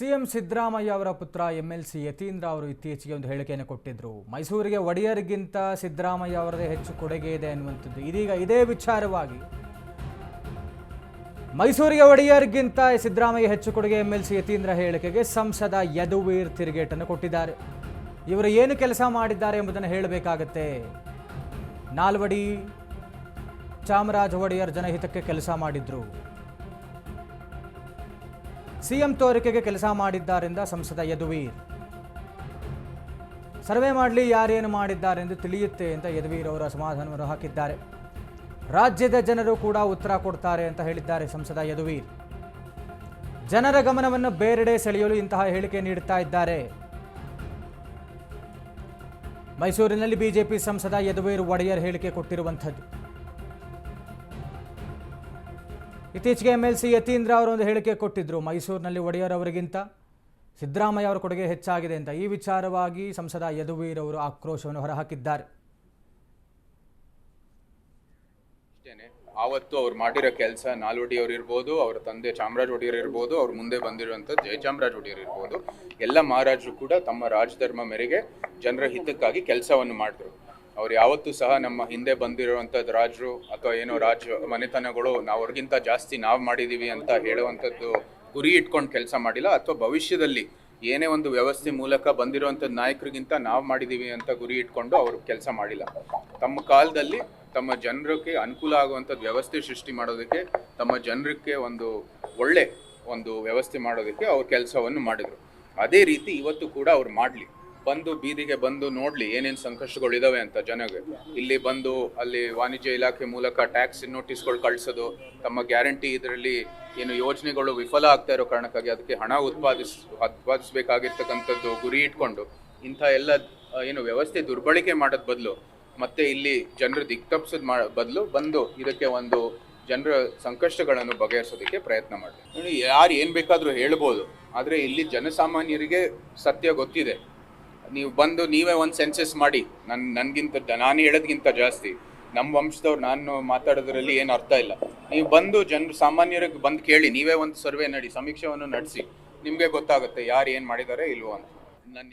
CM Siddaramaiah ಅವರ ಪುತ್ರ M L C Yathindra ಅವರು ಇತ್ತೀಚೆಗೆ ಒಂದು ಹೇಳಿಕೆಯನ್ನು ಕೊಟ್ಟಿದ್ದರು ಮೈಸೂರಿಗೆ ಒಡೆಯರ್ಗಿಂತ ಸಿದ್ದರಾಮಯ್ಯ ಅವರದೇ ಹೆಚ್ಚು ಕೊಡುಗೆ ಇದೆ ಅನ್ನುವಂಥದ್ದು ಇದೀಗ ಇದೇ ವಿಚಾರವಾಗಿ ಮೈಸೂರಿಗೆ ಒಡೆಯರ್ಗಿಂತ ಸಿದ್ದರಾಮಯ್ಯ ಹೆಚ್ಚು ಕೊಡುಗೆ ಎಂ ಎಲ್ ಸಿ ಯತೀಂದ್ರ ಹೇಳಿಕೆಗೆ ಸಂಸದ ಯದುವೀರ್ ತಿರುಗೇಟನ್ನು ಕೊಟ್ಟಿದ್ದಾರೆ. ಇವರು ಏನು ಕೆಲಸ ಮಾಡಿದ್ದಾರೆ ಎಂಬುದನ್ನು ಹೇಳಬೇಕಾಗತ್ತೆ. ನಾಲ್ವಡಿ ಚಾಮರಾಜ ಒಡೆಯರ್ ಜನಹಿತಕ್ಕೆ ಕೆಲಸ ಮಾಡಿದ್ರು. ಸಿಎಂ ತೋರಿಕೆಗೆ ಕೆಲಸ ಮಾಡಿದ್ದಾರೆಂದ ಸಂಸದ ಯದುವೀರ್. ಸರ್ವೆ ಮಾಡಲಿ, ಯಾರೇನು ಮಾಡಿದ್ದಾರೆ ಎಂದು ತಿಳಿಯುತ್ತೆ ಅಂತ ಯದುವೀರ್ ಅವರು ಅಸಮಾಧಾನವನ್ನು ಹಾಕಿದ್ದಾರೆ. ರಾಜ್ಯದ ಜನರು ಕೂಡ ಉತ್ತರ ಕೊಡ್ತಾರೆ ಅಂತ ಹೇಳಿದ್ದಾರೆ ಸಂಸದ ಯದುವೀರ್. ಜನರ ಗಮನವನ್ನು ಬೇರೆಡೆ ಸೆಳೆಯಲು ಇಂತಹ ಹೇಳಿಕೆ ನೀಡುತ್ತಾ ಇದ್ದಾರೆ. ಮೈಸೂರಿನಲ್ಲಿ ಬಿಜೆಪಿ ಸಂಸದ ಯದುವೀರ್ ಒಡೆಯರ್ ಹೇಳಿಕೆ ಕೊಟ್ಟಿರುವಂಥದ್ದು. ಇತ್ತೀಚೆಗೆ ಎಂ ಎಲ್ ಸಿ ಯತೀಂದ್ರ ಅವರು ಒಂದು ಹೇಳಿಕೆ ಕೊಟ್ಟಿದ್ದರು ಮೈಸೂರಿನಲ್ಲಿ ಒಡೆಯರ್ ಅವರಿಗಿಂತ ಸಿದ್ದರಾಮಯ್ಯ ಅವರ ಕೊಡುಗೆ ಹೆಚ್ಚಾಗಿದೆ ಅಂತ. ಈ ವಿಚಾರವಾಗಿ ಸಂಸದ ಯದುವೀರ್ ಅವರು ಆಕ್ರೋಶವನ್ನು ಹೊರಹಾಕಿದ್ದಾರೆ. ಆವತ್ತು ಅವ್ರು ಮಾಡಿರೋ ಕೆಲಸ ನಾಲ್ವಡಿ ಅವ್ರು ಇರ್ಬೋದು, ಅವ್ರ ತಂದೆ ಚಾಮರಾಜ್ ಒಡೆಯರ್ ಇರ್ಬೋದು, ಅವ್ರ ಮುಂದೆ ಬಂದಿರುವಂಥ ಜಯಚಾಮರಾಜ ಒಡೆಯರ್ ಇರ್ಬೋದು. ಎಲ್ಲ ಮಹಾರಾಜರು ಕೂಡ ತಮ್ಮ ರಾಜಧರ್ಮ ಮೇರೆಗೆ ಜನರ ಹಿತಕ್ಕಾಗಿ ಕೆಲಸವನ್ನು ಮಾಡಿದ್ರು. ಅವ್ರು ಯಾವತ್ತೂ ಸಹ ನಮ್ಮ ಹಿಂದೆ ಬಂದಿರುವಂಥದ್ದು ರಾಜರು ಅಥವಾ ಏನೋ ರಾಜ ಮನೆತನಗಳು ನಾವು ಅವ್ರಿಗಿಂತ ಜಾಸ್ತಿ ನಾವು ಮಾಡಿದ್ದೀವಿ ಅಂತ ಹೇಳುವಂಥದ್ದು ಗುರಿ ಇಟ್ಕೊಂಡು ಕೆಲಸ ಮಾಡಿಲ್ಲ ಅಥವಾ ಭವಿಷ್ಯದಲ್ಲಿ ಏನೇ ಒಂದು ವ್ಯವಸ್ಥೆ ಮೂಲಕ ಬಂದಿರುವಂಥದ್ದು ನಾಯಕರಿಗಿಂತ ನಾವು ಮಾಡಿದ್ದೀವಿ ಅಂತ ಗುರಿ ಇಟ್ಕೊಂಡು ಅವರು ಕೆಲಸ ಮಾಡಿಲ್ಲ. ತಮ್ಮ ಕಾಲದಲ್ಲಿ ತಮ್ಮ ಜನರಿಗೆ ಅನುಕೂಲ ಆಗುವಂಥದ್ದು ವ್ಯವಸ್ಥೆ ಸೃಷ್ಟಿ ಮಾಡೋದಕ್ಕೆ, ತಮ್ಮ ಜನರಿಗೆ ಒಂದು ಒಳ್ಳೆ ಒಂದು ವ್ಯವಸ್ಥೆ ಮಾಡೋದಕ್ಕೆ ಅವ್ರ ಕೆಲಸವನ್ನು ಮಾಡಿದರು. ಅದೇ ರೀತಿ ಇವತ್ತು ಕೂಡ ಅವ್ರು ಮಾಡಲಿ. ಬಂದು ಬೀದಿಗೆ ಬಂದು ನೋಡ್ಲಿ ಏನೇನು ಸಂಕಷ್ಟಗಳಿದಾವೆ ಅಂತ ಜನಗೆ. ಇಲ್ಲಿ ಬಂದು ಅಲ್ಲಿ ವಾಣಿಜ್ಯ ಇಲಾಖೆ ಮೂಲಕ ಟ್ಯಾಕ್ಸ್ ನೋಟಿಸ್ಗಳು ಕಳಿಸೋದು, ತಮ್ಮ ಗ್ಯಾರಂಟಿ ಇದರಲ್ಲಿ ಏನು ಯೋಜನೆಗಳು ವಿಫಲ ಆಗ್ತಾ ಇರೋ ಕಾರಣಕ್ಕಾಗಿ ಅದಕ್ಕೆ ಹಣ ಉತ್ಪಾದಿಸ್, ಉತ್ಪಾದಿಸಬೇಕಾಗಿರ್ತಕ್ಕಂಥದ್ದು ಗುರಿ ಇಟ್ಕೊಂಡು, ಇಂಥ ಎಲ್ಲ ಏನು ವ್ಯವಸ್ಥೆ ದುರ್ಬಳಕೆ ಮಾಡೋದ್ ಬದಲು, ಮತ್ತೆ ಇಲ್ಲಿ ಜನರು ದಿಕ್ತಪ್ಸೋದ್ ಮಾ, ಬದಲು ಬಂದು ಇದಕ್ಕೆ ಒಂದು ಜನರ ಸಂಕಷ್ಟಗಳನ್ನು ಬಗೆಹರಿಸೋದಕ್ಕೆ ಪ್ರಯತ್ನ ಮಾಡಿ ನೋಡಿ, ಯಾರು ಏನು ಬೇಕಾದರೂ ಹೇಳ್ಬೋದು, ಆದರೆ ಇಲ್ಲಿ ಜನಸಾಮಾನ್ಯರಿಗೆ ಸತ್ಯ ಗೊತ್ತಿದೆ. ನೀವು ಬಂದು ನೀವೇ ಒಂದು ಸೆನ್ಸಸ್ ಮಾಡಿ. ನನ್, ನನಗಿಂತ ನಾನು ಹೇಳೋದ್ಗಿಂತ ಜಾಸ್ತಿ. ನಮ್ಮ ವಂಶದವ್ರು ನಾನು ಮಾತಾಡೋದ್ರಲ್ಲಿ ಏನು ಅರ್ಥ ಇಲ್ಲ. ನೀವು ಬಂದು ಜನರು, ಸಾಮಾನ್ಯರಿಗೆ ಬಂದು ಕೇಳಿ, ನೀವೇ ಒಂದು ಸರ್ವೆ ನಡಿ, ಸಮೀಕ್ಷೆಯನ್ನು ನಡೆಸಿ. ನಿಮಗೆ ಗೊತ್ತಾಗುತ್ತೆ ಯಾರು ಏನು ಮಾಡಿದ್ದಾರೆ ಇಲ್ವೋ ಅಂತ. ನನ್ನ